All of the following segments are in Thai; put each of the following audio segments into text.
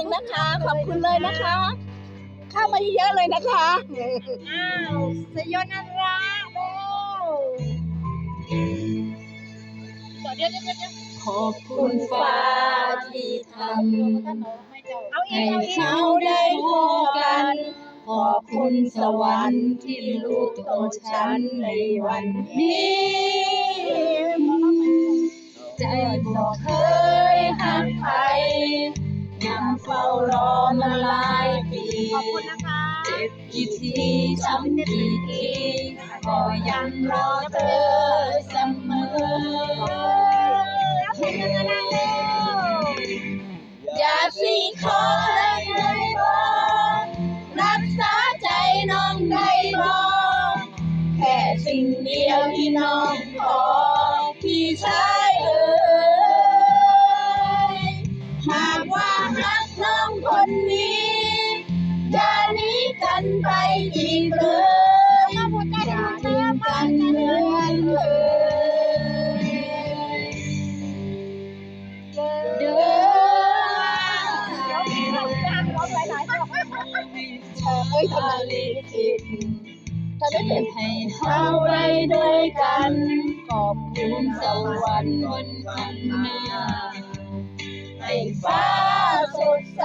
นึงนะคะ ขอบคุณเลยนะคะ เข้ามาเยอะๆเลยนะคะอ้าวสยนาราโอ้เดี๋ยวเดี๋ยวเดี๋ยวขอบคุณฟ้าที่ทเอาอีำกให้เอาอีกเขาได้พบกัน ขอบคุณสวรรค์ที่ลูกของฉันในวันนี้ ใจบอกเรอมาหลายปีขอบคุณนะคะ เจ็บกี่ทีช้ำกี่ทีก็ยังรอเธอเสมอสยนาราเร็วอย่าสิขอเลยได้บ่รักษาใจน้องได้บ่แค่สิ่งเดียวที่น้องขอ ยทำไมผิดถ้าได้เป็นให้เท่าไรด้วยกัน ขอบคุณสวรรค์บนข้างหน้าให้ฟ้าสดใส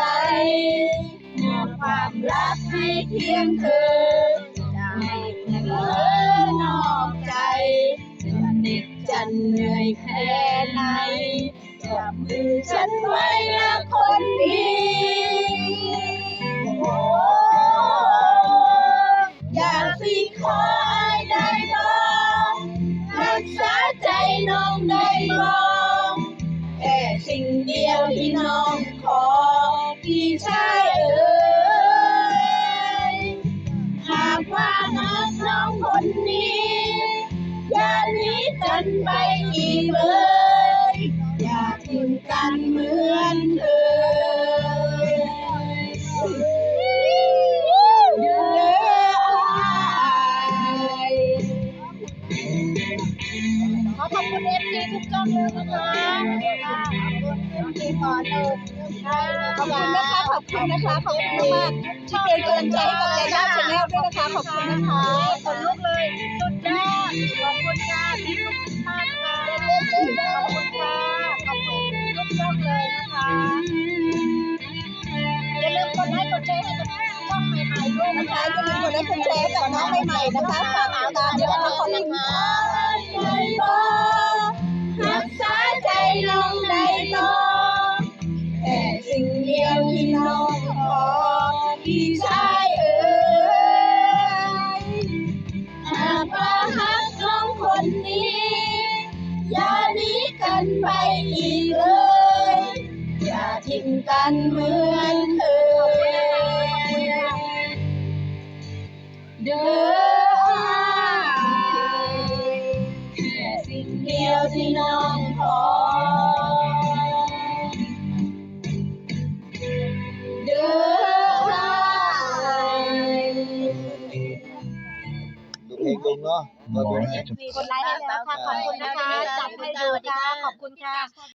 มอบความรักให้เพียงเธอจะไม่เผลอนอกใจจะเหน็ดจะเหนื่อยแค่ไหนจับมือฉันไว้นะคนดี ขออายได้บ้างรักษาใจน้องได้บ้างแค่สิ่งเดียวที่น้องขอพี่ชายเอ๋ยหากว่ารักน้องคนนี้อย่าหนีกันไปอีกเลย เอฟซีทุกช่องเลยนะคะขอบคุณเอฟซีต่อเนื่องขอบคุณนะคะขอบคุณนะคะขอบคุณมากๆที่เป็นกำลังใจให้กับยาย่าชาแนลด้วยนะคะขอบคุณนะคะขนลุกเลยสุดยอดขอบคุณค่ะที่ทุกท่านค่ะขอบคุณค่ะขอบคุณทุกช่องเลยนะคะอย่าลืมกดไลค์กดแชร์ให้กับช่องใหม่ๆด้วยนะคะคะอย่าลืมกดไลค์กดแชร์ให้กับน้องใหม่ๆนะคะฝากติดตามด้วยนะคะขอบคุณค่ะ นี้ อย่าหนีกันไปอีกเลย อย่าทิ้งกันเหมือนเคยเดิน เพลงลงเนาะว่าเป็นไงกดไลค์ให้แล้วค่ะ ขอบคุณนะคะ จัดให้ดูค่ะขอบคุณค่ะ